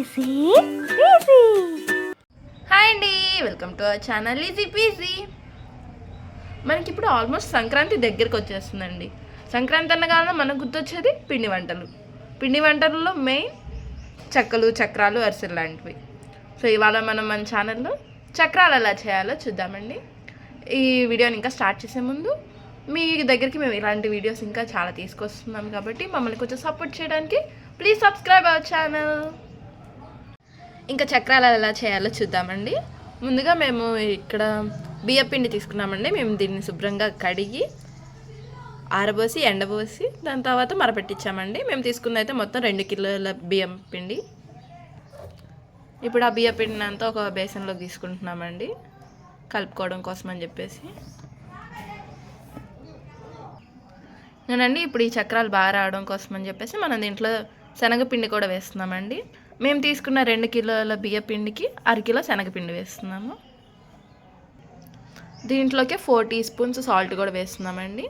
Easy easy hi అండి welcome to our channel easy PG మనకి ఇప్పుడు ఆల్మోస్ట్ సంక్రాంతి దగ్గరికి వచ్చేస్తుందండి. సంక్రాంతి అన్నగానే మనకు గుర్తొచ్చేది పిండి వంటలు. పిండి వంటలలో మెయిన్ చెక్కలు చక్రాలు అరిసెలు లాంటివి. సో ఇవాళ మనం మన ఛానల్లో చక్రాలు ఎలా చేయాలో చూద్దామండి. ఈ వీడియోని ఇంకా స్టార్ట్ చేసే ముందు మీ దగ్గరికి మేము ఇలాంటి వీడియోస్ ఇంకా చాలా తీసుకొస్తున్నాం కాబట్టి మమ్మల్ని కొంచెం సపోర్ట్ చేయడానికి ప్లీజ్ సబ్స్క్రైబ్ అవర్ ఛానల్ ఇంకా చక్రాలు ఎలా చేయాలో చూద్దామండి. ముందుగా మేము ఇక్కడ బియ్య పిండి తీసుకున్నామండి. మేము దీన్ని శుభ్రంగా కడిగి ఆరబోసి ఎండబోసి దాని తర్వాత మరపెట్టించామండి. మేము తీసుకున్న అయితే మొత్తం రెండు కిలోల బియ్యం పిండి. ఇప్పుడు ఆ బియ్య పిండిని అంతా ఒక బేసన్లో తీసుకుంటున్నామండి. కలుపుకోవడం కోసం అని చెప్పేసి. నేనండి ఇప్పుడు ఈ చక్రాలు బాగా రావడం కోసం అని చెప్పేసి మనం దీంట్లో శనగపిండి కూడా వేస్తున్నామండి. మేము తీసుకున్న రెండు కిలోల బియ్యపిండికి అరకిలో శనగపిండి వేస్తున్నాము. దీంట్లోకి ఫోర్ టీ స్పూన్స్ సాల్ట్ కూడా వేస్తున్నామండి.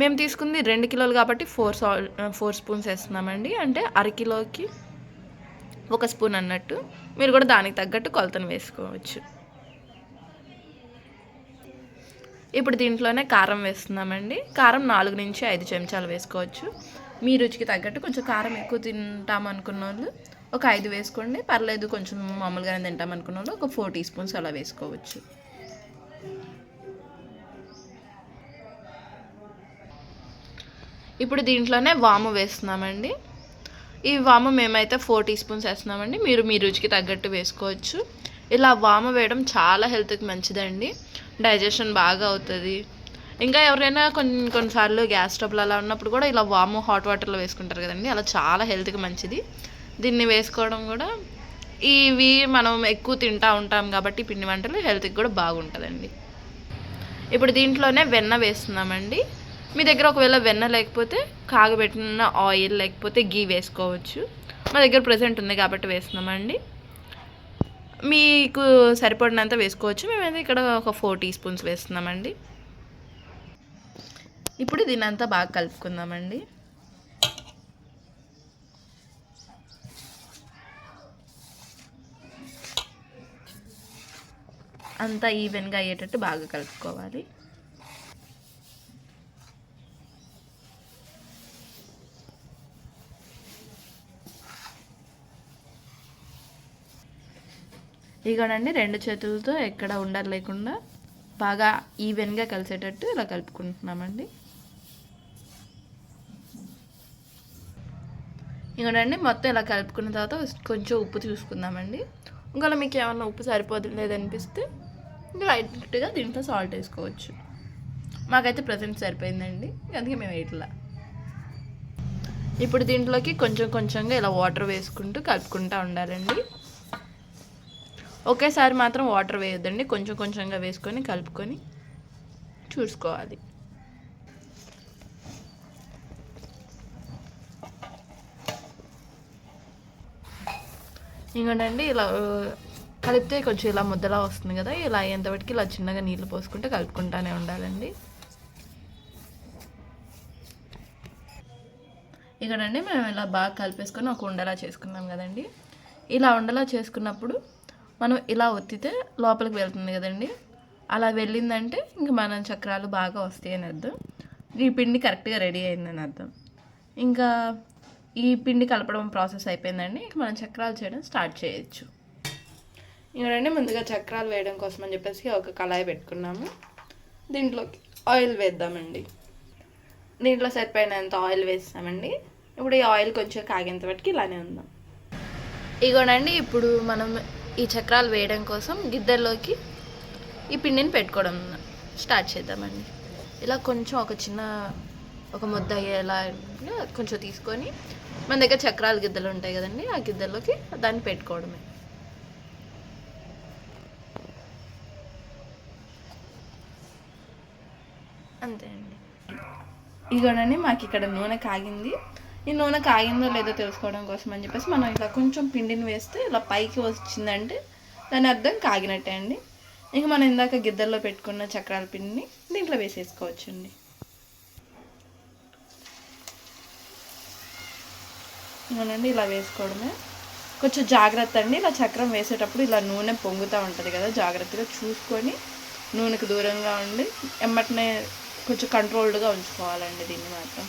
మేము తీసుకుంది రెండు కిలోలు కాబట్టి ఫోర్ సాల్ట్ ఫోర్ స్పూన్స్ వేస్తున్నామండి. అంటే అరకిలోకి ఒక స్పూన్ అన్నట్టు. మీరు కూడా దానికి తగ్గట్టు కొలతను వేసుకోవచ్చు. ఇప్పుడు దీంట్లోనే కారం వేస్తున్నామండి. కారం నాలుగు నుంచి ఐదు చెంచాలు వేసుకోవచ్చు. మీ రుచికి తగ్గట్టు కొంచెం కారం ఎక్కువ తింటాం అనుకున్న వాళ్ళు ఒక ఐదు వేసుకోండి. పర్లేదు కొంచెం మామూలుగానే తింటాం అనుకున్న వాళ్ళు ఒక ఫోర్ టీ స్పూన్స్ అలా వేసుకోవచ్చు. ఇప్పుడు దీంట్లోనే వాము వేస్తున్నామండి. ఈ వాము మేమైతే ఫోర్ టీ స్పూన్స్ వేస్తున్నామండి. మీరు మీ రుచికి తగ్గట్టు వేసుకోవచ్చు. ఇలా వాము వేయడం చాలా హెల్త్కి మంచిదండి. డైజెషన్ బాగా అవుతుంది. ఇంకా ఎవరైనా కొన్ని కొన్నిసార్లు గ్యాస్ ట్రబుల్ అలా ఉన్నప్పుడు కూడా ఇలా వాము హాట్ వాటర్లో వేసుకుంటారు కదండి. అలా చాలా హెల్త్కి మంచిది. దీన్ని వేసుకోవడం కూడా ఇవి మనం ఎక్కువ తింటా ఉంటాం కాబట్టి పిండి వంటలు హెల్త్కి కూడా బాగుంటుందండి. ఇప్పుడు దీంట్లోనే వెన్న వేస్తున్నామండి. మీ దగ్గర ఒకవేళ వెన్న లేకపోతే కాగబెట్టిన ఆయిల్ లేకపోతే గీ వేసుకోవచ్చు. మా దగ్గర ప్రజెంట్ ఉంది కాబట్టి వేస్తున్నామండి. మీకు సరిపడినంత వేసుకోవచ్చు. మేమైతే ఇక్కడ ఒక ఫోర్ టీ స్పూన్స్ వేస్తున్నామండి. ఇప్పుడు దీనంతా బాగా కలుపుకుందామండి. అంతా ఈవెన్గా అయ్యేటట్టు బాగా కలుపుకోవాలి. ఇగోనండి రెండు చేతులతో ఎక్కడ ఉండాలి లేకుండా బాగా ఈవెన్గా కలిసేటట్టు ఇలా కలుపుకుంటున్నామండి. ఇగోనండి మొత్తం ఇలా కలుపుకున్న తర్వాత కొంచెం ఉప్పు చూసుకుందామండి. ఇంకా మీకు ఏమన్నా ఉప్పు సరిపోతుంది లేదనిపిస్తే లైట్గా దీంట్లో సాల్ట్ వేసుకోవచ్చు. మాకైతే ప్రజెంట్ సరిపోయిందండి. అందుకే మేము ఇట్లా ఇప్పుడు దీంట్లోకి కొంచెం కొంచెంగా ఇలా వాటర్ వేసుకుంటూ కలుపుకుంటూ ఉండాలండి. ఒకేసారి మాత్రం వాటర్ వేయొద్దండి. కొంచెం కొంచెంగా వేసుకొని కలుపుకొని చూసుకోవాలి. ఇంకోటండి ఇలా కలిపితే కొంచెం ఇలా ముద్దలా వస్తుంది కదా ఇలా అయ్యేంతవరకు ఇలా చిన్నగా నీళ్ళు పోసుకుంటే కలుపుకుంటానే ఉండాలండి. ఇక్కడండి మేము ఇలా బాగా కలిపేసుకొని ఒక ఉండలా చేసుకున్నాం కదండి. ఇలా ఉండలా చేసుకున్నప్పుడు మనం ఇలా ఒత్తితే లోపలికి వెళ్తుంది కదండి. అలా వెళ్ళిందంటే ఇంక మనం చక్రాలు బాగా వస్తాయి అని అర్థం. ఈ పిండి కరెక్ట్గా రెడీ అయిందని అర్థం. ఇంకా ఈ పిండి కలపడం ప్రాసెస్ అయిపోయిందండి. ఇంక మనం చక్రాలు చేయడం స్టార్ట్ చేయొచ్చు. ఇవన్నీ ముందుగా చక్రాలు వేయడం కోసం అని చెప్పేసి ఒక కళాయి పెట్టుకున్నాము. దీంట్లోకి ఆయిల్ వేద్దామండి. దీంట్లో సరిపోయినంత ఆయిల్ వేస్తామండి. ఇప్పుడు ఈ ఆయిల్ కొంచెం కాగేంత వరకు ఇలానే ఉందాం. ఇగోనండి ఇప్పుడు మనం ఈ చక్రాలు వేయడం కోసం గిద్దెల్లోకి ఈ పిండిని పెట్టుకోవడం స్టార్ట్ చేద్దామండి. ఇలా కొంచెం ఒక చిన్న ఒక ముద్ద అయ్యేలా కొంచెం తీసుకొని మన దగ్గర చక్రాల గిద్దలు ఉంటాయి కదండి ఆ గిద్దెల్లోకి దాన్ని పెట్టుకోవడమే అంతే అండి ఇగోనండి మాకు ఇక్కడ నూనె కాగింది. ఈ నూనె కాగిందో లేదో తెలుసుకోవడం కోసం అని చెప్పేసి మనం ఇలా కొంచెం పిండిని వేస్తే ఇలా పైకి వచ్చిందంటే దాని అర్థం కాగినట్టే అండి. ఇంక మనం ఇందాక గిద్దల్లో పెట్టుకున్న చక్రాల పిండిని దీంట్లో వేసేసుకోవచ్చండి. ఇవనండి ఇలా వేసుకోవడమే. కొంచెం జాగ్రత్త అండి ఇలా చక్రం వేసేటప్పుడు ఇలా నూనె పొంగుతూ ఉంటుంది కదా జాగ్రత్తగా చూసుకొని నూనెకు దూరంగా ఉండి ఎమ్మటనే కొంచెం కంట్రోల్డ్గా ఉంచుకోవాలండి దీన్ని మాత్రం.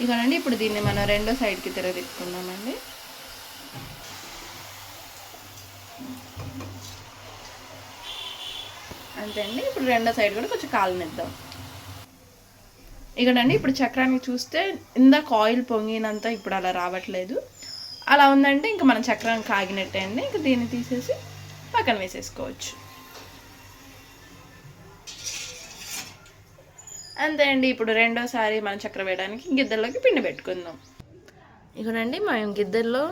ఇకనండి ఇప్పుడు దీన్ని మనం రెండో సైడ్కి తిరగదిప్పుకుందామండి అంతే అండి ఇప్పుడు రెండో సైడ్ కూడా కొంచెం కాలనిద్దాం ఇక్కడండి ఇప్పుడు చక్రానికి చూస్తే ఇందాక ఆయిల్ పొంగినంత ఇప్పుడు అలా రావట్లేదు. అలా ఉందంటే ఇంకా మనం చక్రం కాగినట్టే అండి. ఇంకా దీన్ని తీసేసి పక్కన వేసేసుకోవచ్చు. అంతే అండి ఇప్పుడు రెండోసారి మనం చక్ర వేయడానికి గిద్దెల్లోకి పిండి పెట్టుకుందాం. ఇక్కడండి మనం గిద్దెల్లో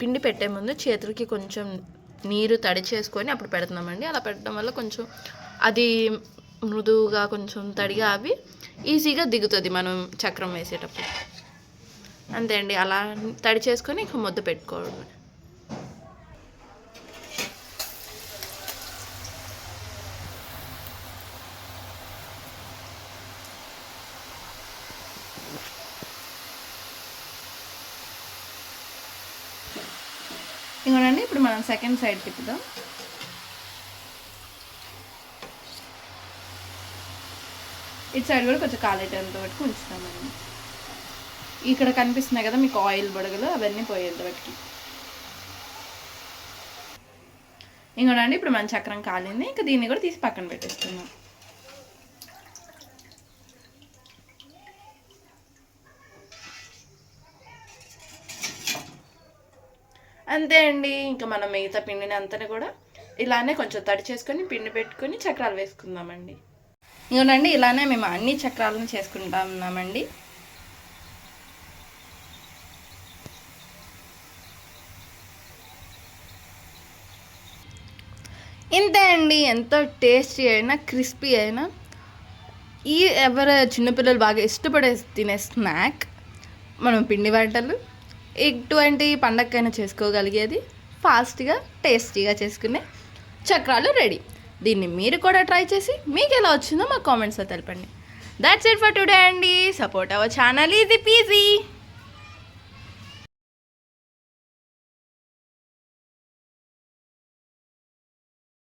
పిండి పెట్టే ముందు చేతులకి కొంచెం నీరు తడి చేసుకొని అప్పుడు పెడుతున్నామండి. అలా పెట్టడం వల్ల కొంచెం అది మృదువుగా కొంచెం తడిగా అవి ఈజీగా దిగుతుంది మనం చక్రం వేసేటప్పుడు. అంతే అండి అలా తడి చేసుకొని ఇంక ముద్ద పెట్టుకోవడం ఇంకోనండి ఇప్పుడు మనం సెకండ్ సైడ్ తిప్పుదాం. ఇటు సైడ్ కూడా కొంచెం కాలేటంత వరకు ఉంచుతామండి ఇక్కడ కనిపిస్తున్నాయి కదా మీకు ఆయిల్ బుడగలు అవన్నీ పోయేంత వరకు. ఇంకోనండి ఇప్పుడు మన చక్రం కాలింది. ఇంకా దీన్ని కూడా తీసి పక్కన పెట్టేస్తున్నాం. అంతే అండి. ఇంకా మనం మిగతా పిండిని అంతా కూడా ఇలానే కొంచెం తడి చేసుకొని పిండి పెట్టుకొని చక్రాలు వేసుకుందామండి. ఇంకోనండి ఇలానే మేము అన్ని చక్రాలను చేసుకుంటా ఉన్నామండి. ఇంతే అండి ఎంతో టేస్టీ అయినా క్రిస్పీ అయినా. ఈ ఎవరు చిన్నపిల్లలు బాగా ఇష్టపడే తినే స్నాక్ మనం పిండి వంటలు ఎటువంటి పండగకైనా చేసుకోగలిగేది ఫాస్ట్గా టేస్టీగా చేసుకునే చక్రాలు రెడీ. దీన్ని మీరు కూడా ట్రై చేసి మీకు ఎలా వచ్చిందో మా కామెంట్స్లో తెలపండి. దాట్స్ ఇట్ ఫర్ టుడే అండి. Support our channel easy PG